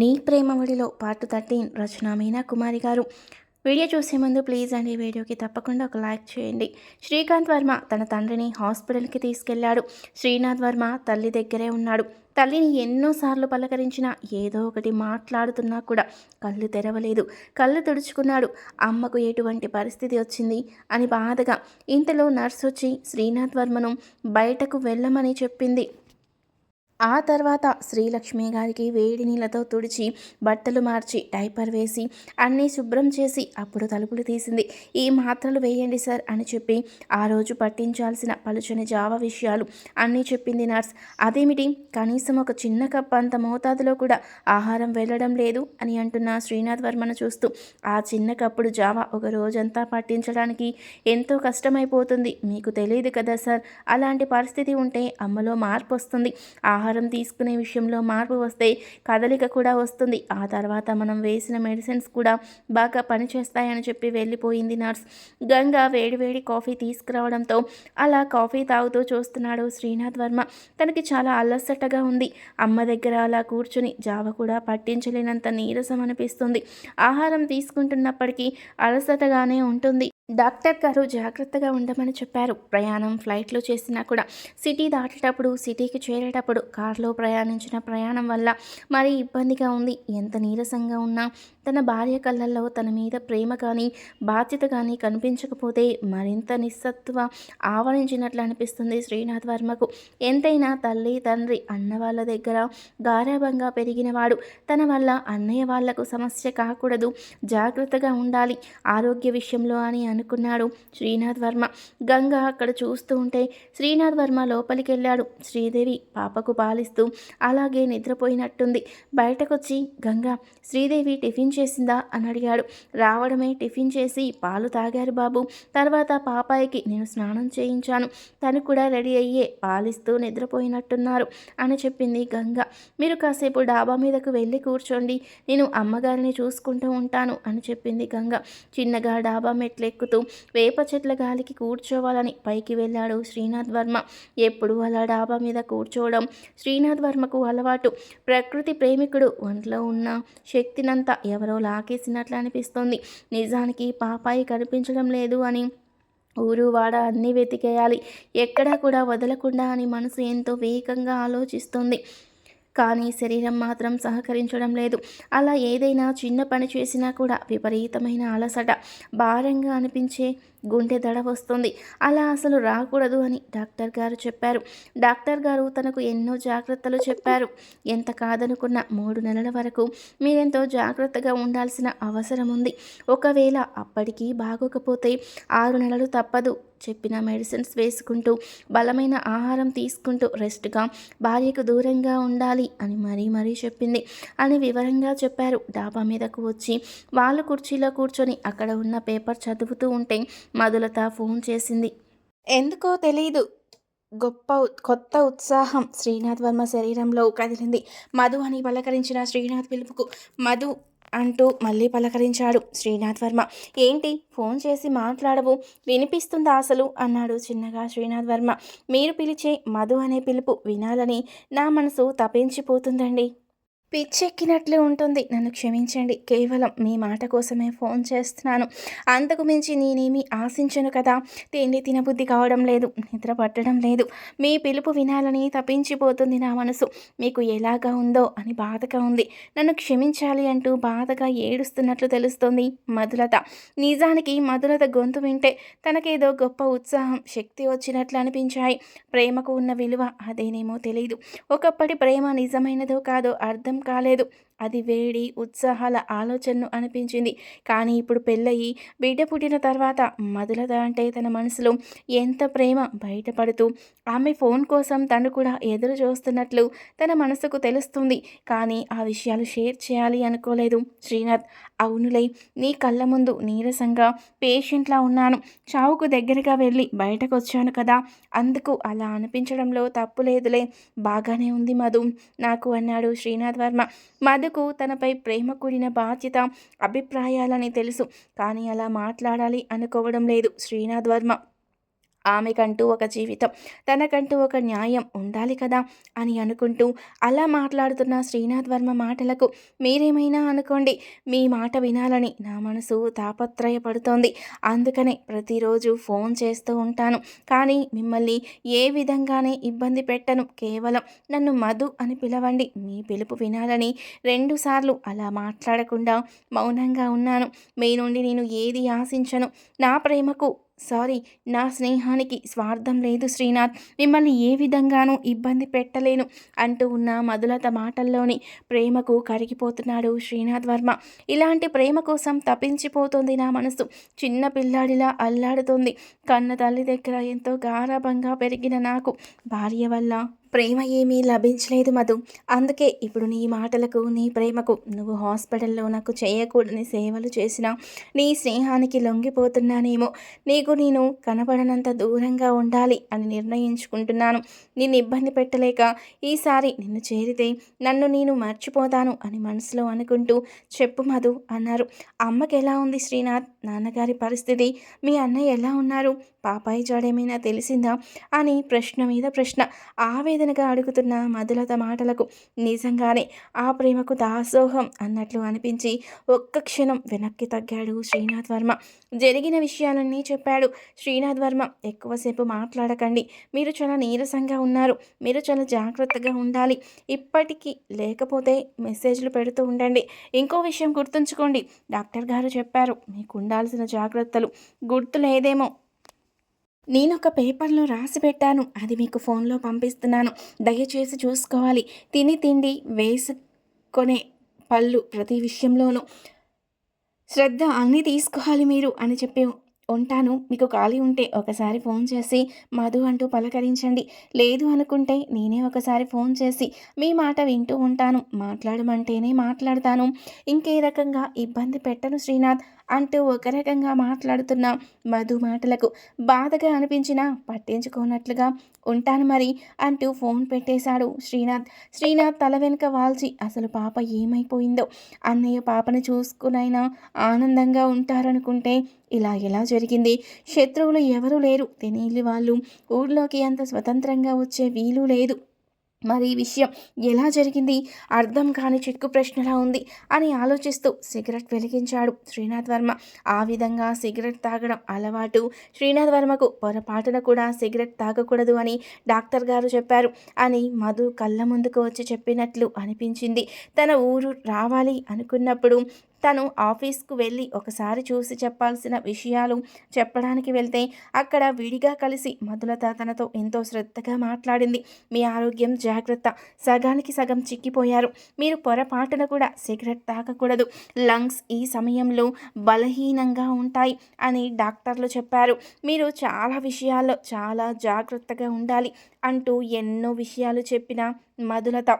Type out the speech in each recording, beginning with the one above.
నీ ప్రేమవడిలో part thirteen రచన మీనా కుమారి గారు. వీడియో చూసే ముందు ప్లీజ్ అండి వీడియోకి తప్పకుండా ఒక లైక్ చేయండి. శ్రీకాంత్ వర్మ తన తండ్రిని హాస్పిటల్కి తీసుకెళ్ళాడు శ్రీనాథ్ వర్మ తల్లి దగ్గరే ఉన్నాడు. తల్లిని ఎన్నోసార్లు పలకరించినా ఏదో ఒకటి మాట్లాడుతున్నా కూడా కళ్ళు తెరవలేదు. కళ్ళు తుడుచుకున్నాడు. అమ్మకు ఎటువంటి పరిస్థితి వచ్చింది అని బాధగా ఇంతలో నర్స్ వచ్చి శ్రీనాథ్ వర్మను బయటకు వెళ్ళమని చెప్పింది. ఆ తర్వాత శ్రీలక్ష్మి గారికి వేడి నీళ్ళతో తుడిచి బట్టలు మార్చి డైపర్ వేసి అన్నీ శుభ్రం చేసి అప్పుడు తలుపులు తీసింది. ఈ మాత్రలు వేయండి సార్ అని చెప్పి ఆ రోజు పట్టించాల్సిన పలుచని జావ విషయాలు అన్నీ చెప్పింది నర్స్. అదేమిటి? కనీసం ఒక చిన్న కప్ అంత మోతాదులో కూడా ఆహారం వెళ్ళడం లేదు అని అంటున్న శ్రీనాథ్ వర్మను చూస్తూ ఆ చిన్న కప్పుడు జావ ఒక రోజంతా పట్టించడానికి ఎంతో కష్టమైపోతుంది. మీకు తెలియదు కదా సార్ అలాంటి పరిస్థితి ఉంటే అమ్మలో మార్పు వస్తుంది. ఆహారం ఆహారం తీసుకునే విషయంలో మార్పు వస్తే కదలిక కూడా వస్తుంది. ఆ తర్వాత మనం వేసిన మెడిసిన్స్ కూడా బాగా పనిచేస్తాయని చెప్పి వెళ్ళిపోయింది నర్స్. గంగ వేడివేడి కాఫీ తీసుకురావడంతో అలా కాఫీ తాగుతూ చూస్తున్నాడు శ్రీనాథ్ వర్మ. తనకి చాలా అలసటగా ఉంది. అమ్మ దగ్గర అలా కూర్చుని జావ కూడా పట్టించలేనంత నీరసం అనిపిస్తుంది. ఆహారం తీసుకుంటున్నప్పటికీ అలసటగానే ఉంటుంది. డాక్టర్ గారు జాగ్రత్తగా ఉండమని చెప్పారు. ప్రయాణం ఫ్లైట్లో చేసినా కూడా సిటీ దాటేటప్పుడు సిటీకి చేరేటప్పుడు కారులో ప్రయాణించిన ప్రయాణం వల్ల మరీ ఇబ్బందిగా ఉంది. ఎంత నీరసంగా ఉన్నా తన భార్య కళ్ళల్లో తన మీద ప్రేమ కానీ బాధ్యత కానీ కనిపించకపోతే మరింత నిస్సత్వ ఆవరించినట్లు అనిపిస్తుంది శ్రీనాథ్ వర్మకు. ఎంతైనా తల్లి తండ్రి అన్న వాళ్ళ దగ్గర గారాభంగా పెరిగినవాడు తన వల్ల అన్నయ్య వాళ్ళకు సమస్య కాకూడదు. జాగ్రత్తగా ఉండాలి. ఆరోగ్య విషయంలో అని అనుకున్నాడు శ్రీనాథ్ వర్మ. గంగ అక్కడ చూస్తూ ఉంటే శ్రీనాథ్ వర్మ లోపలికి వెళ్ళాడు. శ్రీదేవి పాపకు పాలిస్తూ అలాగే నిద్రపోయినట్టుంది. బయటకొచ్చి గంగ శ్రీదేవి టిఫిన్ చేసిందా? అని అడిగాడు. రావడమే టిఫిన్ చేసి పాలు తాగారు బాబు. తర్వాత పాపాయికి నేను స్నానం చేయించాను. తను కూడా రెడీ అయ్యే పాలిస్తూ నిద్రపోయినట్టున్నారు అని చెప్పింది గంగ. మీరు కాసేపు డాబా మీదకు వెళ్ళి కూర్చోండి. నేను అమ్మగారిని చూసుకుంటూ ఉంటాను అని చెప్పింది గంగ. చిన్నగా డాబా మెట్లెక్కు ఎక్కుతూ వేప చెట్ల గాలికి కూర్చోవాలని పైకి వెళ్ళాడు శ్రీనాథ్ వర్మ. ఎప్పుడు అలా డాబా మీద కూర్చోవడం శ్రీనాథ్ వర్మకు అలవాటు. ప్రకృతి ప్రేమికుడు ఒంట్లో ఉన్న శక్తినంతా ఎవరో లాకేసినట్లు అనిపిస్తోంది. నిజానికి పాపాయి కనిపించడం లేదు అని ఊరు వాడ అన్నీ వెతికేయాలి. ఎక్కడా కూడా వదలకుండా అని మనసు ఎంతో వేగంగా ఆలోచిస్తుంది. కానీ శరీరం మాత్రం సహకరించడం లేదు. అలా ఏదైనా చిన్న పని చేసినా కూడా విపరీతమైన అలసట. భారంగా అనిపించే గుండె దడ వస్తుంది. అలా అసలు రాకూడదు అని డాక్టర్ గారు చెప్పారు. డాక్టర్ గారు తనకు ఎన్నో జాగ్రత్తలు చెప్పారు. ఎంత కాదనుకున్న మూడు నెలల వరకు మీరెంతో జాగ్రత్తగా ఉండాల్సిన అవసరం ఉంది. ఒకవేళ అప్పటికీ బాగోకపోతే ఆరు నెలలు తప్పదు చెప్పిన మెడిసిన్స్ వేసుకుంటూ బలమైన ఆహారం తీసుకుంటూ రెస్ట్గా భార్యకు దూరంగా ఉండాలి అని మరీ మరీ చెప్పింది. అని వివరంగా చెప్పారు. డాబా మీదకు వచ్చి వాళ్ళు కుర్చీలో కూర్చొని అక్కడ ఉన్న పేపర్ చదువుతూ ఉంటే మధులత ఫోన్ చేసింది. ఎందుకో తెలియదు గొప్ప కొత్త ఉత్సాహం శ్రీనాథ్ వర్మ శరీరంలో కదిలింది. మధు అని పలకరించిన శ్రీనాథ్ పిలుపుకు మధు అంటూ మళ్ళీ పలకరించాడు శ్రీనాథ్ వర్మ. ఏంటి? ఫోన్ చేసి మాట్లాడవు. వినిపిస్తుందా అసలు? అన్నాడు చిన్నగా శ్రీనాథ్ వర్మ. మీరు పిలిచే మధు అనే పిలుపు వినాలని నా మనసు తపించిపోతుందండి. పిచ్చెక్కినట్లు ఉంటుంది. నన్ను క్షమించండి. కేవలం మీ మాట కోసమే ఫోన్ చేస్తున్నాను. అంతకు మించి నేనేమి ఆశించను కదా. తిండి తినబుద్ధి కావడం లేదు. నిద్ర పట్టడం లేదు. మీ పిలుపు వినాలని తప్పించిపోతుంది నా మనసు. మీకు ఎలాగా ఉందో అని బాధగా ఉంది. నన్ను క్షమించాలి అంటూ బాధగా ఏడుస్తున్నట్లు తెలుస్తోంది మధులత. నిజానికి మధులత గొంతు వింటే తనకేదో గొప్ప ఉత్సాహం శక్తి వచ్చినట్లు అనిపించాయి. ప్రేమకు ఉన్న విలువ అదేనేమో తెలియదు ఒకప్పటి ప్రేమ నిజమైనదో కాదో అర్థం కాలేదు. అది వేడి ఉత్సాహాల ఆలోచనను అనిపించింది. కానీ ఇప్పుడు పెళ్ళయి బిడ్డ పుట్టిన తర్వాత మధులత అంటే తన మనసులో ఎంత ప్రేమ బయటపడుతూ ఆమె ఫోన్ కోసం తను కూడా ఎదురు చూస్తున్నట్లు తన మనసుకు తెలుస్తుంది. కానీ ఆ విషయాలు షేర్ చేయాలి అనుకోలేదు. శ్రీనాథ్ అవునులే నీ కళ్ళ ముందు నీరసంగా పేషెంట్లా ఉన్నాను. చావుకు దగ్గరగా వెళ్ళి బయటకు వచ్చాను కదా. అందుకు అలా అనిపించడంలో తప్పు లేదులే. బాగానే ఉంది మధు నాకు అన్నాడు శ్రీనాథ్ వర్మ. మధు తనకు తనపై ప్రేమ కూడిన బాధ్యత అభిప్రాయాలని తెలుసు. కానీ అలా మాట్లాడాలి అనుకోవడం లేదు. శ్రీనాథ్ వర్మ ఆమెకంటూ ఒక జీవితం తనకంటూ ఒక న్యాయం ఉండాలి కదా అని అనుకుంటూ అలా మాట్లాడుతున్న శ్రీనాథ్ వర్మ మాటలకు మీరేమైనా అనుకోండి మీ మాట వినాలని నా మనసు తాపత్రయపడుతోంది. అందుకనే ప్రతిరోజు ఫోన్ చేస్తూ ఉంటాను. కానీ మిమ్మల్ని ఏ విధంగానే ఇబ్బంది పెట్టను. కేవలం నన్ను మధు అని పిలవండి. మీ పిలుపు వినాలని రెండుసార్లు అలా మాట్లాడకుండా మౌనంగా ఉన్నాను. మీ నుండి నేను ఏది ఆశించను? నా ప్రేమకు సారీ నా స్నేహానికి స్వార్థం లేదు శ్రీనాథ్. మిమ్మల్ని ఏ విధంగానూ ఇబ్బంది పెట్టలేను అంటూ ఉన్న మధులత మాటల్లోని ప్రేమకు కరిగిపోతున్నాడు శ్రీనాథ్ వర్మ. ఇలాంటి ప్రేమ కోసం తప్పించిపోతుంది నా మనసు. చిన్న పిల్లాడిలా అల్లాడుతుంది. కన్న తల్లి దగ్గర ఎంతో గారాభంగా పెరిగిన నాకు భార్య వల్ల ప్రేమ ఏమీ లభించలేదు మధు. అందుకే ఇప్పుడు నీ మాటలకు నీ ప్రేమకు నువ్వు హాస్పిటల్లో నాకు చేయకూడని సేవలు చేసిన నీ స్నేహానికి లొంగిపోతున్నానేమో. నీకు నేను కనపడనంత దూరంగా ఉండాలి అని నిర్ణయించుకుంటున్నాను. నిన్ను ఇబ్బంది పెట్టలేక ఈసారి నిన్ను చేరితే నన్ను నేను మర్చిపోతాను అని మనసులో అనుకుంటూ చెప్పు మధు అన్నారు. అమ్మకి ఎలా ఉంది శ్రీనాథ్? నాన్నగారి పరిస్థితి? మీ అన్నయ్య ఎలా ఉన్నారు? పాపాయి జాడేమైనా తెలిసిందా? అని ప్రశ్న మీద ప్రశ్న. ఆవేదన ఆవేదనగా అడుగుతున్న మధులత మాటలకు నిజంగానే ఆ ప్రేమకు దాసోహం అన్నట్లు అనిపించి ఒక్క క్షణం వెనక్కి తగ్గాడు శ్రీనాథ్ వర్మ. జరిగిన విషయాలన్నీ చెప్పాడు శ్రీనాథ్ వర్మ. ఎక్కువసేపు మాట్లాడకండి. మీరు చాలా నీరసంగా ఉన్నారు. మీరు చాలా జాగ్రత్తగా ఉండాలి. ఇప్పటికీ లేకపోతే మెసేజ్లు పెడుతూ ఉండండి. ఇంకో విషయం గుర్తుంచుకోండి. డాక్టర్ గారు చెప్పారు మీకు ఉండాల్సిన జాగ్రత్తలు గుర్తు లేదేమో నేను ఒక పేపర్లో రాసి పెట్టాను. అది మీకు ఫోన్లో పంపిస్తున్నాను. దయచేసి చూసుకోవాలి. తిని తిండి వేసుకొనే పళ్ళు ప్రతి విషయంలోనూ. శ్రద్ధ అన్నీ తీసుకోవాలి మీరు అని చెప్పి ఉంటాను. మీకు ఖాళీ ఉంటే ఒకసారి ఫోన్ చేసి మధు అంటూ పలకరించండి. లేదు అనుకుంటే నేనే ఒకసారి ఫోన్ చేసి మీ మాట వింటూ ఉంటాను. మాట్లాడమంటేనే మాట్లాడతాను. ఇంకే రకంగా ఇబ్బంది పెట్టను శ్రీనాథ్. అంటూ ఒక రకంగా మాట్లాడుతున్న మధు మాటలకు బాధగా అనిపించినా పట్టించుకోనట్లుగా ఉంటాను మరి అంటూ ఫోన్ పెట్టేశాడు శ్రీనాథ్. శ్రీనాథ్ తల వెనుక వాల్చి అసలు పాప ఏమైపోయిందో? అన్నయ్య పాపను చూసుకునైనా ఆనందంగా ఉంటారనుకుంటే ఇలా ఎలా జరిగింది? శత్రువులు ఎవరూ లేరు. తినేళ్ళు వాళ్ళు ఊళ్ళోకి అంత స్వతంత్రంగా వచ్చే వీలు లేదు. మరి ఈ విషయం ఎలా జరిగింది? అర్థం కాని చిక్కు ప్రశ్నలా ఉంది అని ఆలోచిస్తూ సిగరెట్ వెలిగించాడు శ్రీనాథ్ వర్మ. ఆ విధంగా సిగరెట్ తాగడం అలవాటు. శ్రీనాథ్ వర్మకు పొరపాటున కూడా సిగరెట్ తాగకూడదు అని డాక్టర్ గారు చెప్పారు అని మధు కళ్ళ ముందుకు వచ్చి చెప్పినట్లు అనిపించింది. తన ఊరు రావాలి అనుకున్నప్పుడు తను ఆఫీస్కు వెళ్ళి ఒకసారి చూసి చెప్పాల్సిన విషయాలు చెప్పడానికి వెళ్తే అక్కడ విడిగా కలిసి మధులత తనతో ఎంతో శ్రద్ధగా మాట్లాడింది. మీ ఆరోగ్యం జాగ్రత్త. సగానికి సగం చిక్కిపోయారు. మీరు పొరపాటున కూడా సిగరెట్ తాకకూడదు లంగ్స్ ఈ సమయంలో బలహీనంగా ఉంటాయి అని డాక్టర్లు చెప్పారు. మీరు చాలా విషయాల్లో చాలా జాగ్రత్తగా ఉండాలి అంటూ ఎన్నో విషయాలు చెప్పిన మధులత.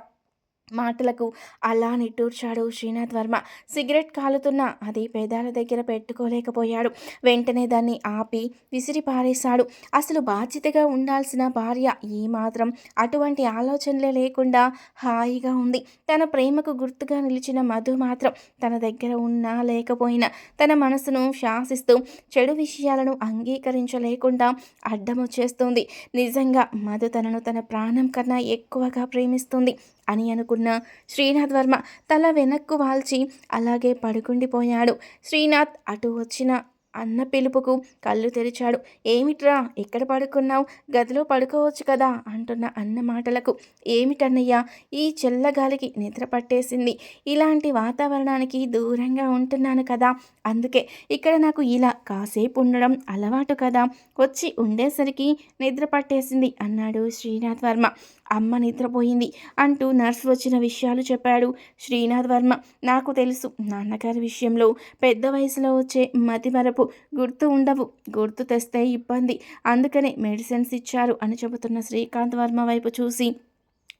మాటలకు అలా నిట్టూర్చాడు శ్రీనాథ్ వర్మ. సిగరెట్ కాలుతున్న అది పేదాల దగ్గర పెట్టుకోలేకపోయాడు. వెంటనే దాన్ని ఆపి విసిరి పారేశాడు. అసలు బాధ్యతగా ఉండాల్సిన భార్య ఏమాత్రం అటువంటి ఆలోచనలే లేకుండా హాయిగా ఉంది. తన ప్రేమకు గుర్తుగా నిలిచిన మధు మాత్రం తన దగ్గర ఉన్నా లేకపోయినా తన మనసును శాసిస్తూ చెడు విషయాలను అంగీకరించలేకుండా అడ్డం వచ్చేస్తుంది నిజంగా మధు తనను తన ప్రాణం కన్నా ఎక్కువగా ప్రేమిస్తుంది. అని అనుకున్న శ్రీనాథ్ వర్మ తల వెనక్కు వాల్చి అలాగే పడుకుండిపోయాడు. శ్రీనాథ్ అటు వచ్చిన అన్న పిలుపుకు కళ్ళు తెరిచాడు. ఏమిట్రా ఎక్కడ పడుకున్నావు? గదిలో పడుకోవచ్చు కదా అంటున్న అన్న మాటలకు. ఏమిటన్నయ్యా ఈ చల్లగాలికి నిద్ర పట్టేసింది. ఇలాంటి వాతావరణానికి దూరంగా ఉంటున్నాను కదా. అందుకే ఇక్కడ నాకు ఇలా కాసేపు ఉండడం అలవాటు కదా. వచ్చి ఉండేసరికి నిద్ర పట్టేసింది అన్నాడు శ్రీనాథ్ వర్మ. అమ్మ నిద్రపోయింది అంటూ నర్స్ వచ్చిన విషయాలు చెప్పాడు శ్రీనాథ్ వర్మ. నాకు తెలుసు నాన్నగారి విషయంలో పెద్ద వయసులో వచ్చే మతిమరపు గుర్తు ఉండవు గుర్తు తెస్తే ఇబ్బంది. అందుకనే మెడిసిన్స్ ఇచ్చారు అని చెబుతున్న శ్రీకాంత్ వర్మ వైపు చూసి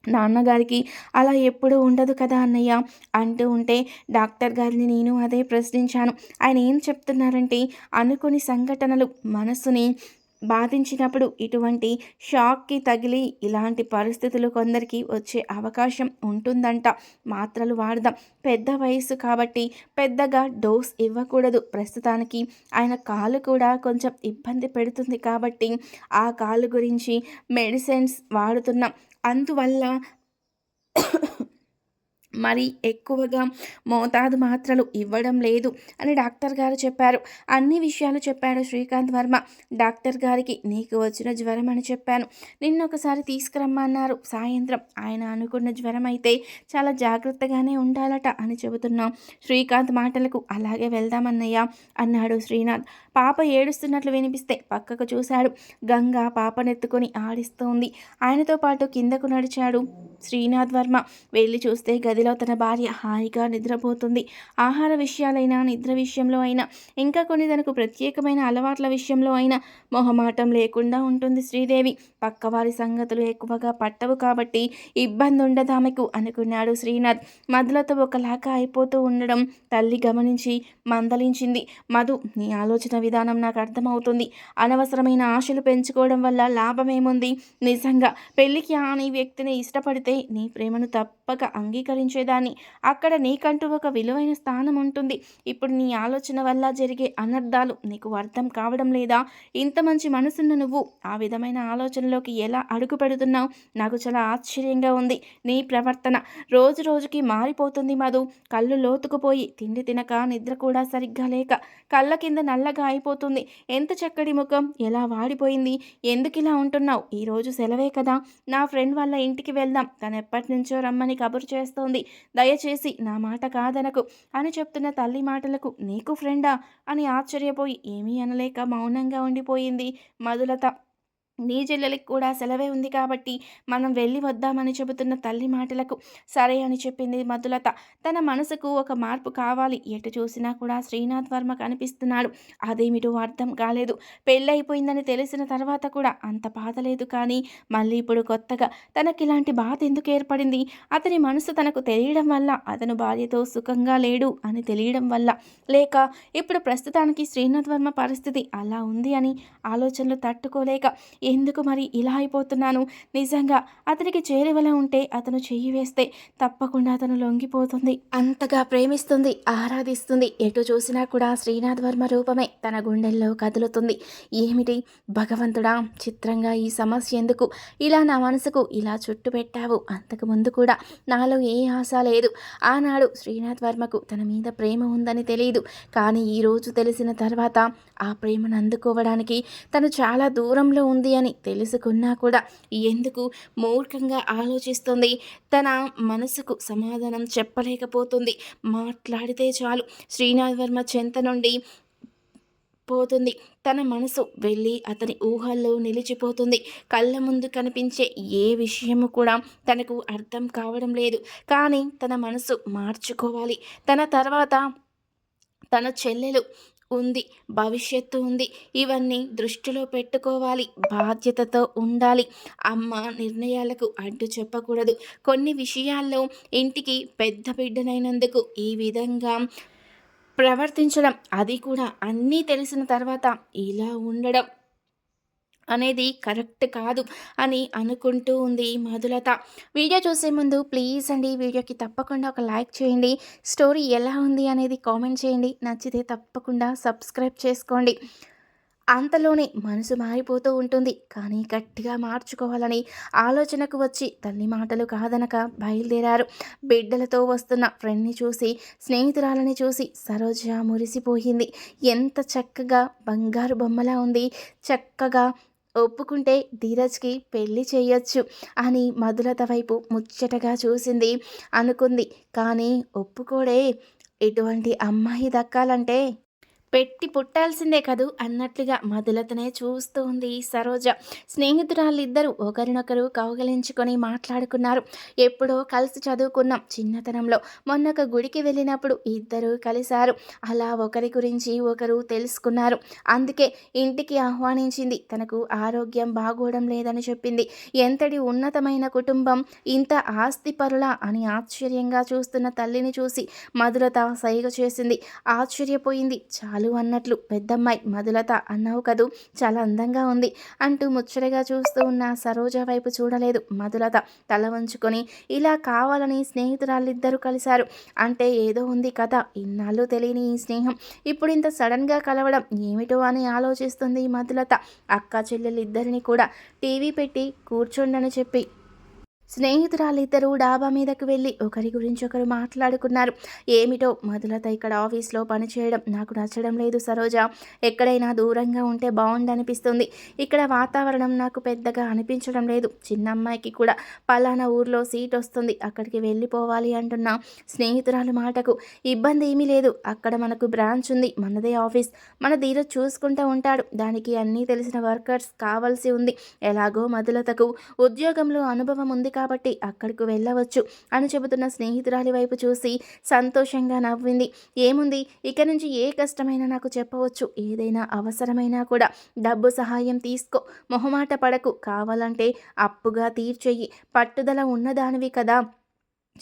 నాన్నగారికి అలా ఎప్పుడూ ఉండదు కదా అన్నయ్య అంటూ ఉంటే డాక్టర్ గారిని నేను అదే ప్రశ్నించాను. ఆయన ఏం చెప్తున్నారంటే అనుకుని సంఘటనలు మనసుని బాధించినప్పుడు ఇటువంటి షాక్కి తగిలి ఇలాంటి పరిస్థితులు కొందరికి వచ్చే అవకాశం ఉంటుందంట. మాత్రలు వాడదాం. పెద్ద వయసు కాబట్టి పెద్దగా డోస్ ఇవ్వకూడదు. ప్రస్తుతానికి ఆయన కాలు కూడా కొంచెం ఇబ్బంది పెడుతుంది కాబట్టి ఆ కాలు గురించి మెడిసిన్స్ వాడుతున్నాం. అందువల్ల మరి ఎక్కువగా మోతాదు మాత్రలు ఇవ్వడం లేదు అని డాక్టర్ గారు చెప్పారు. అన్ని విషయాలు చెప్పాడు శ్రీకాంత్ వర్మ. డాక్టర్ గారికి నీకు వచ్చిన జ్వరం అని చెప్పాను. నిన్న ఒకసారి తీసుకురమ్మన్నారు సాయంత్రం ఆయన అనుకున్న జ్వరం అయితే చాలా జాగ్రత్తగానే ఉండాలట అని చెబుతున్నాం. శ్రీకాంత్ మాటలకు అలాగే వెళ్దామన్నయ్య అన్నాడు శ్రీనాథ్. పాప ఏడుస్తున్నట్లు వినిపిస్తే పక్కకు చూశాడు. గంగ పాపనెత్తుకొని ఆడిస్తోంది. ఆయనతో పాటు కిందకు నడిచాడు శ్రీనాథ్ వర్మ. వెళ్ళి చూస్తే గది గదిలో తన భార్య హాయిగా నిద్రపోతుంది. ఆహార విషయాలైనా నిద్ర విషయంలో అయినా ఇంకా కొన్ని తనకు ప్రత్యేకమైన అలవాట్ల విషయంలో అయినా మొహమాటం లేకుండా ఉంటుంది శ్రీదేవి. పక్కవారి సంగతులు ఎక్కువగా పట్టవు కాబట్టి ఇబ్బంది ఉండదు ఆమెకు అనుకున్నాడు శ్రీనాథ్. మధులతో ఒకలాగా అయిపోతూ ఉండడం తల్లి గమనించి మందలించింది. మధు నీ ఆలోచన విధానం నాకు అర్థమవుతుంది. అనవసరమైన ఆశలు పెంచుకోవడం వల్ల లాభమేముంది? నిజంగా పెళ్ళికి నీ వ్యక్తిని ఇష్టపడితే నీ ప్రేమను తప్పక అంగీకరించు ఆలోచించేదాన్ని. అక్కడ నీకంటూ ఒక విలువైన స్థానం ఉంటుంది. ఇప్పుడు నీ ఆలోచన వల్ల జరిగే అనర్థాలు నీకు అర్థం కావడం లేదా? ఇంత మంచి మనసున్న నువ్వు ఆ విధమైన ఆలోచనలోకి ఎలా అడుగు పెడుతున్నావు నాకు చాలా ఆశ్చర్యంగా ఉంది నీ ప్రవర్తన. రోజు రోజుకి మారిపోతుంది మధు. కళ్ళు లోతుకుపోయి తిండి తినక నిద్ర కూడా సరిగ్గా లేక కళ్ళ కింద నల్లగా అయిపోతుంది. ఎంత చక్కటి ముఖం ఎలా వాడిపోయింది? ఎందుకు ఇలా ఉంటున్నావు? ఈరోజు సెలవే కదా. నా ఫ్రెండ్ వాళ్ళ ఇంటికి వెళ్దాం. తను ఎప్పటి నుంచో రమ్మని కబురు చేస్తోంది. దయచేసి నా మాట కాదనకు. అని చెప్తున్న తల్లి మాటలకు నీకు ఫ్రెండా? అని ఆశ్చర్యపోయి ఏమీ అనలేక మౌనంగా ఉండిపోయింది మధులత. నీ చెల్లెలికి కూడా సెలవే ఉంది కాబట్టి మనం వెళ్ళి వద్దామని చెబుతున్న తల్లి మాటలకు సరే అని చెప్పింది మధులత. తన మనసుకు ఒక మార్పు కావాలి. ఎటు చూసినా కూడా శ్రీనాథ్ వర్మ కనిపిస్తున్నాడు. అదేమిటో అర్థం కాలేదు. పెళ్ళైపోయిందని తెలిసిన తర్వాత కూడా అంత బాధ లేదు కానీ మళ్ళీ ఇప్పుడు కొత్తగా తనకి ఇలాంటి బాధ ఎందుకు ఏర్పడింది? అతని మనసు తనకు తెలియడం వల్ల అతను భార్యతో సుఖంగా లేడు అని తెలియడం వల్ల. లేక ఇప్పుడు ప్రస్తుతానికి శ్రీనాథ్ వర్మ పరిస్థితి అలా ఉంది అని ఆలోచనలు తట్టుకోలేక ఎందుకు మరి ఇలా అయిపోతున్నాను? నిజంగా అతనికి చేరువల ఉంటే అతను చెయ్యి వేస్తే తప్పకుండా అతను లొంగిపోతుంది. అంతగా ప్రేమిస్తుంది ఆరాధిస్తుంది. ఎటు చూసినా కూడా శ్రీనాథ్ వర్మ రూపమే తన గుండెల్లో కదులుతుంది. ఏమిటి? భగవంతుడా చిత్రంగా ఈ సమస్య ఎందుకు? ఇలా నా మనసుకు ఇలా చుట్టు పెట్టావు. అంతకు ముందు కూడా నాలో ఏ ఆశ లేదు. ఆనాడు శ్రీనాథ్ వర్మకు తన మీద ప్రేమ ఉందని తెలియదు కానీ ఈరోజు తెలిసిన తర్వాత ఆ ప్రేమను అందుకోవడానికి తను చాలా దూరంలో ఉంది అని తెలుసుకున్నా కూడా ఎందుకు మూర్ఖంగా ఆలోచిస్తుంది. తన మనసుకు సమాధానం చెప్పలేకపోతుంది. మాట్లాడితే చాలు. శ్రీనాథ్ వర్మ చెంత నుండి పోతుంది. తన మనసు వెళ్ళి అతని ఊహల్లో నిలిచిపోతుంది. కళ్ళ ముందు కనిపించే ఏ విషయము కూడా తనకు అర్థం కావడం లేదు. కానీ తన మనసు మార్చుకోవాలి. తన తర్వాత తన చెల్లెలు ఉంది భవిష్యత్తు ఉంది. ఇవన్నీ దృష్టిలో పెట్టుకోవాలి బాధ్యతతో ఉండాలి. అమ్మ నిర్ణయాలకు అడ్డు చెప్పకూడదు. కొన్ని విషయాల్లో ఇంటికి పెద్ద బిడ్డనైనందుకు ఈ విధంగా ప్రవర్తించడం అది కూడా అన్నీ తెలిసిన తర్వాత ఇలా ఉండడం. అనేది కరెక్ట్ కాదు అని అనుకుంటూ ఉంది మధులత. వీడియో చూసే ముందు ప్లీజ్ అండి వీడియోకి తప్పకుండా ఒక లైక్ చేయండి. స్టోరీ ఎలా ఉంది అనేది కామెంట్ చేయండి. నచ్చితే తప్పకుండా సబ్స్క్రైబ్ చేసుకోండి. అంతలోనే మనసు మారిపోతూ ఉంటుంది. కానీ గట్టిగా మార్చుకోవాలని ఆలోచనకు వచ్చి తల్లి మాటలు కాదనక బయలుదేరారు. బిడ్డలతో వస్తున్న ఫ్రెండ్ని చూసి స్నేహితురాలని చూసి సరోజ మురిసిపోయింది. ఎంత చక్కగా బంగారు బొమ్మలా ఉంది. చక్కగా ఒప్పుకుంటే ధీరజ్కి పెళ్ళి చేయొచ్చు అని మధులత వైపు ముచ్చటగా చూసింది అనుకుంది. కానీ ఒప్పుకోడే. ఎటువంటి అమ్మాయి దక్కాలంటే పెట్టి పుట్టాల్సిందే కదూ అన్నట్లుగా మధులతనే చూస్తూ ఉంది సరోజ. స్నేహితురాళ్ళిద్దరూ ఒకరినొకరు కౌగలించుకొని మాట్లాడుకున్నారు. ఎప్పుడో కలిసి చదువుకున్నాం చిన్నతనంలో. మొన్న ఒక గుడికి వెళ్ళినప్పుడు ఇద్దరు కలిశారు. అలా ఒకరి గురించి ఒకరు తెలుసుకున్నారు. అందుకే ఇంటికి ఆహ్వానించింది. తనకు ఆరోగ్యం బాగోవడం లేదని చెప్పింది. ఎంతటి ఉన్నతమైన కుటుంబం ఇంత ఆస్తిపరులా అని ఆశ్చర్యంగా చూస్తున్న తల్లిని చూసి మధురత సైగ చేసింది. ఆశ్చర్యపోయింది. చాలా చాలు అన్నట్లు పెద్దమ్మాయి మధులత అన్నావు కదూ చాలా అందంగా ఉంది అంటూ ముచ్చటగా చూస్తూ ఉన్న సరోజ వైపు చూడలేదు మధులత. తల వంచుకొని ఇలా కావాలని స్నేహితురాళ్ళిద్దరూ కలిశారు. అంటే ఏదో ఉంది కథ ఇన్నాళ్ళు తెలియని ఈ స్నేహం. ఇప్పుడు ఇంత సడన్గా కలవడం ఏమిటో అని ఆలోచిస్తుంది మధులత. అక్క చెల్లెలిద్దరిని కూడా టీవీ పెట్టి కూర్చోండని చెప్పి స్నేహితురాలిద్దరూ డాబా మీదకు వెళ్ళి ఒకరి గురించి ఒకరు మాట్లాడుకున్నారు. ఏమిటో మొదలత ఇక్కడ ఆఫీస్లో పనిచేయడం నాకు నచ్చడం లేదు సరోజ. ఎక్కడైనా దూరంగా ఉంటే బాగుండనిపిస్తుంది ఇక్కడ వాతావరణం నాకు పెద్దగా అనిపించడం లేదు. చిన్న అమ్మాయికి కూడా పలానా ఊర్లో సీట్ వస్తుంది. అక్కడికి వెళ్ళిపోవాలి అంటున్న స్నేహితురాలు మాటకు. ఇబ్బంది ఏమీ లేదు. అక్కడ మనకు బ్రాంచ్ ఉంది. మనదే ఆఫీస్. మన ధీరజ్ చూసుకుంటూ ఉంటాడు. దానికి అన్నీ తెలిసిన వర్కర్స్ కావాల్సి ఉంది. ఎలాగో మధులతకు ఉద్యోగంలో అనుభవం ఉంది కాబట్టి కాబట్టి అక్కడికి వెళ్ళవచ్చు అని చెబుతున్న స్నేహితురాలి వైపు చూసి సంతోషంగా నవ్వింది. ఏముంది? ఇక నుంచి ఏ కష్టమైనా నాకు చెప్పవచ్చు. ఏదైనా అవసరమైనా కూడా డబ్బు సహాయం తీసుకో. మొహమాట పడకు. కావాలంటే అప్పుగా తీర్చెయ్యి. పట్టుదల ఉన్నదానివి కదా.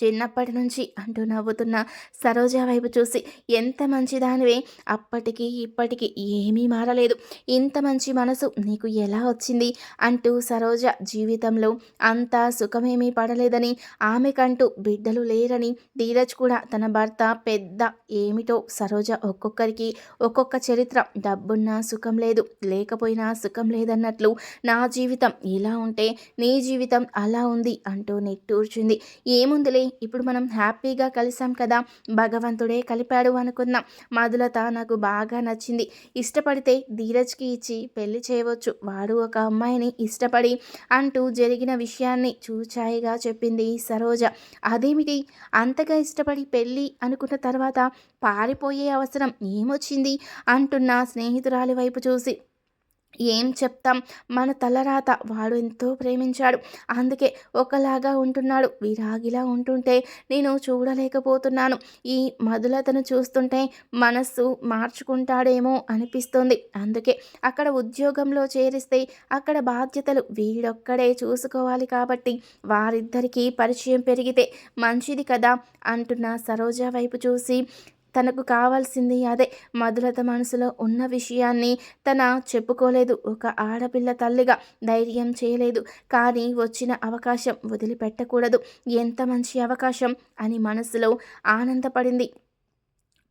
చిన్నప్పటి నుంచి అంటూ నవ్వుతున్న సరోజ వైపు చూసి ఎంత మంచిదానివే అప్పటికి ఇప్పటికి ఏమీ మారలేదు. ఇంత మంచి మనసు నీకు ఎలా వచ్చింది? అంటూ సరోజ జీవితంలో అంతా సుఖమేమీ పడలేదని ఆమెకంటూ బిడ్డలు లేరని ధీరజ్ కూడా తన భర్త పెద్ద ఏమిటో సరోజ ఒక్కొక్కరికి ఒక్కొక్క చరిత్ర. డబ్బున్నా సుఖం లేదు లేకపోయినా సుఖం లేదన్నట్లు నా జీవితం ఇలా ఉంటే నీ జీవితం అలా ఉంది అంటూ నిట్టూర్చింది. ఏముందిలే ఇప్పుడు మనం హ్యాపీగా కలిసాం కదా భగవంతుడే కలిపాడు అనుకుందాం. మధులత నాకు బాగా నచ్చింది. ఇష్టపడితే ధీరజ్కి ఇచ్చి పెళ్ళి చేయవచ్చు. వాడు ఒక అమ్మాయిని ఇష్టపడి అంటూ జరిగిన విషయాన్ని చూచాయిగా చెప్పింది సరోజ. అదేమిటి? అంతగా ఇష్టపడి పెళ్ళి అనుకున్న తర్వాత పారిపోయే అవసరం ఏమొచ్చింది? అంటున్న స్నేహితురాలి వైపు చూసి ఏం చెప్తాం? మన తలరాత వాడు ఎంతో ప్రేమించాడు. అందుకే ఒకలాగా ఉంటున్నాడు. విరాగిలా ఉంటుంటే నేను చూడలేకపోతున్నాను. ఈ మధులతను చూస్తుంటే మనస్సు మార్చుకుంటాడేమో అనిపిస్తుంది. అందుకే అక్కడ ఉద్యోగంలో చేరిస్తే అక్కడ బాధ్యతలు వీడొక్కడే చూసుకోవాలి కాబట్టి వారిద్దరికీ పరిచయం పెరిగితే మంచిది కదా అంటున్న సరోజ వైపు చూసి తనకు కావాల్సింది అదే. మధులత మనసులో ఉన్న విషయాన్ని తన చెప్పుకోలేదు. ఒక ఆడపిల్ల తల్లిగా ధైర్యం చేయలేదు. కానీ వచ్చిన అవకాశం వదిలిపెట్టకూడదు. ఎంత మంచి అవకాశం అని మనసులో ఆనందపడింది.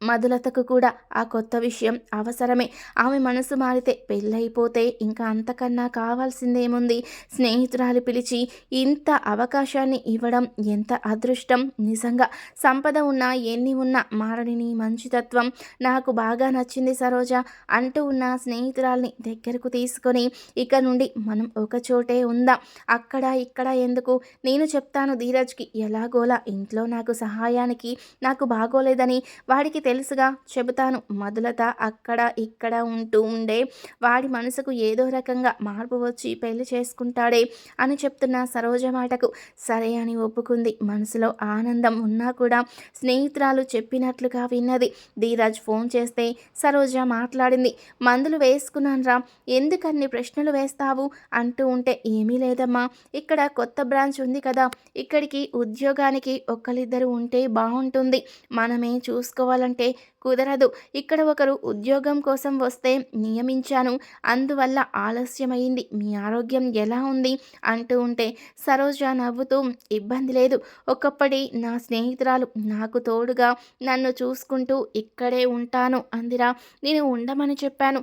మధులతకు కూడా ఆ కొత్త విషయం అవసరమే. ఆమె మనసు మారితే పెళ్ళైపోతే ఇంకా అంతకన్నా కావాల్సిందేముంది? స్నేహితురాలు పిలిచి ఇంత అవకాశాన్ని ఇవ్వడం ఎంత అదృష్టం? నిజంగా సంపద ఉన్నా ఎన్ని ఉన్నా మారడిని మంచితత్వం నాకు బాగా నచ్చింది సరోజ అంటూ ఉన్న స్నేహితురాల్ని దగ్గరకు తీసుకొని ఇక నుండి మనం ఒక చోటే ఉందాం. అక్కడ ఇక్కడ ఎందుకు? నేను చెప్తాను ధీరజ్కి ఎలాగోలా ఇంట్లో నాకు సహాయానికి నాకు బాగోలేదని వాడికి తెలుసుగా. చెబుతాను మధులత అక్కడ ఇక్కడ ఉంటూ ఉండే వాడి మనసుకు ఏదో రకంగా మార్పు వచ్చి పెళ్ళి చేసుకుంటాడే అని చెప్తున్న సరోజ మాటకు సరే అని ఒప్పుకుంది. మనసులో ఆనందం ఉన్నా కూడా స్నేహితురాలు చెప్పినట్లుగా విన్నది. ధీరాజ్ ఫోన్ చేస్తే సరోజ మాట్లాడింది. మందులు వేసుకున్నాను రా ఎందుకన్ని ప్రశ్నలు వేస్తావు? అంటూ ఉంటే ఏమీ లేదమ్మా. ఇక్కడ కొత్త బ్రాంచ్ ఉంది కదా. ఇక్కడికి ఉద్యోగానికి ఒక్కరిద్దరు ఉంటే బాగుంటుంది. మనమే చూసుకోవాలంటే అంటే కుదరదు. ఇక్కడ ఒకరు ఉద్యోగం కోసం వస్తే నియమించాను. అందువల్ల ఆలస్యమైంది. మీ ఆరోగ్యం ఎలా ఉంది? అంటూ ఉంటే సరోజ నవ్వుతూ ఇబ్బంది లేదు. ఒకప్పటి నా స్నేహితురాలు నాకు తోడుగా నన్ను చూసుకుంటూ ఇక్కడే ఉంటాను. అందిరా నేను ఉండమని చెప్పాను.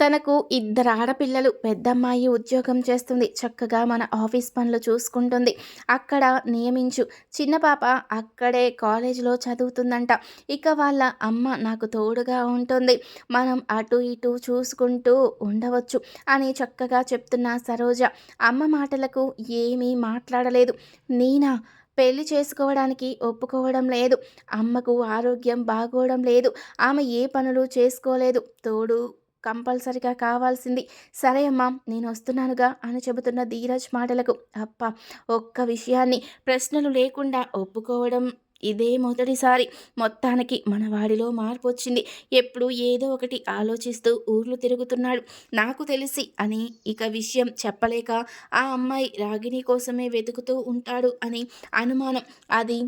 తనకు ఇద్దరు ఆడపిల్లలు పెద్దమ్మాయి ఉద్యోగం చేస్తుంది. చక్కగా మన ఆఫీస్ పనులు చూసుకుంటుంది. అక్కడ నియమించు. చిన్న పాప అక్కడే కాలేజీలో చదువుతుందంట. ఇక వాళ్ళ అమ్మ నాకు తోడుగా ఉంటుంది. మనం అటు ఇటు చూసుకుంటూ ఉండవచ్చు అని చక్కగా చెప్తున్న సరోజ. అమ్మ మాటలకు ఏమీ మాట్లాడలేదు. నేనా పెళ్ళి చేసుకోవడానికి ఒప్పుకోవడం లేదు. అమ్మకు ఆరోగ్యం బాగోవడం లేదు. ఆమె ఏ పనులు చేసుకోలేదు. తోడు కంపల్సరిగా కావాల్సింది. సరే అమ్మా నేను వస్తున్నానుగా అని చెబుతున్న ధీరజ్ మాటలకు. అప్ప ఒక్క విషయాన్ని ప్రశ్నలు లేకుండా ఒప్పుకోవడం ఇదే మొదటిసారి. మొత్తానికి మన వాడిలో మార్పు వచ్చింది ఎప్పుడు ఏదో ఒకటి ఆలోచిస్తూ ఊర్లు తిరుగుతున్నాడు. నాకు తెలిసి అని ఇక విషయం చెప్పలేక ఆ అమ్మాయి రాగిణి కోసమే వెతుకుతూ ఉంటాడు అని అనుమానం. అది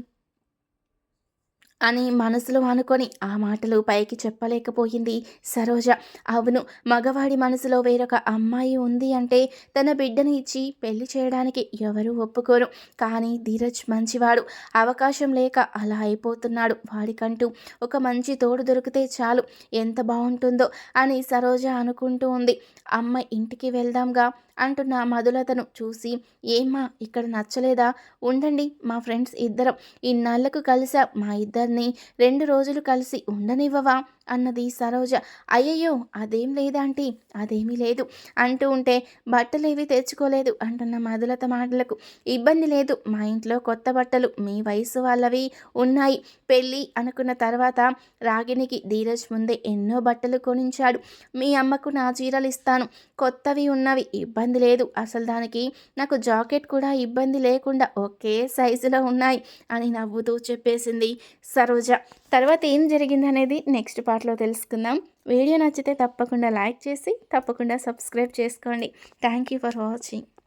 అని మనసులో అనుకొని ఆ మాటలు పైకి చెప్పలేకపోయింది సరోజ. అవును మగవాడి మనసులో వేరొక అమ్మాయి ఉంది అంటే తన బిడ్డని ఇచ్చి పెళ్ళి చేయడానికి ఎవరూ ఒప్పుకోరు. కానీ ధీరజ్ మంచివాడు. అవకాశం లేక అలా అయిపోతున్నాడు. వాడికంటూ ఒక మంచి తోడు దొరికితే చాలు. ఎంత బాగుంటుందో అని సరోజ అనుకుంటూ ఉంది. అమ్మ ఇంటికి వెళ్దాంగా అంటున్న మధులతను చూసి ఏమా ఇక్కడ నచ్చలేదా? ఉండండి మా ఫ్రెండ్స్ ఇద్దరం. ఇన్నాళ్ళకు కలిసా మా ఇద్దరిని రెండు రోజులు కలిసి ఉండనివ్వవా? అన్నది సరోజ. అయ్యయ్యో అదేం లేదాంటీ అదేమీ లేదు. అంటూ ఉంటే బట్టలేవి తెచ్చుకోలేదు అంటున్న మధులత మాటలకు. ఇబ్బంది లేదు మా ఇంట్లో కొత్త బట్టలు మీ వయసు వాళ్ళవి ఉన్నాయి. పెళ్ళి అనుకున్న తర్వాత రాగినికి ధీరజ్ ముందే ఎన్నో బట్టలు కొనించాడు. మీ అమ్మకు నా చీరలు ఇస్తాను. కొత్తవి ఉన్నవి ఇబ్బంది లేదు. అసలు దానికి నాకు జాకెట్ కూడా ఇబ్బంది లేకుండా ఒకే సైజులో ఉన్నాయి అని నవ్వుతూ చెప్పేసింది సరోజ. తర్వాత ఏం జరిగింది అనేది నెక్స్ట్ పార్ట్లో తెలుసుకుందాం. వీడియో నచ్చితే తప్పకుండా లైక్ చేసి తప్పకుండా సబ్స్క్రైబ్ చేసుకోండి. Thank you for watching.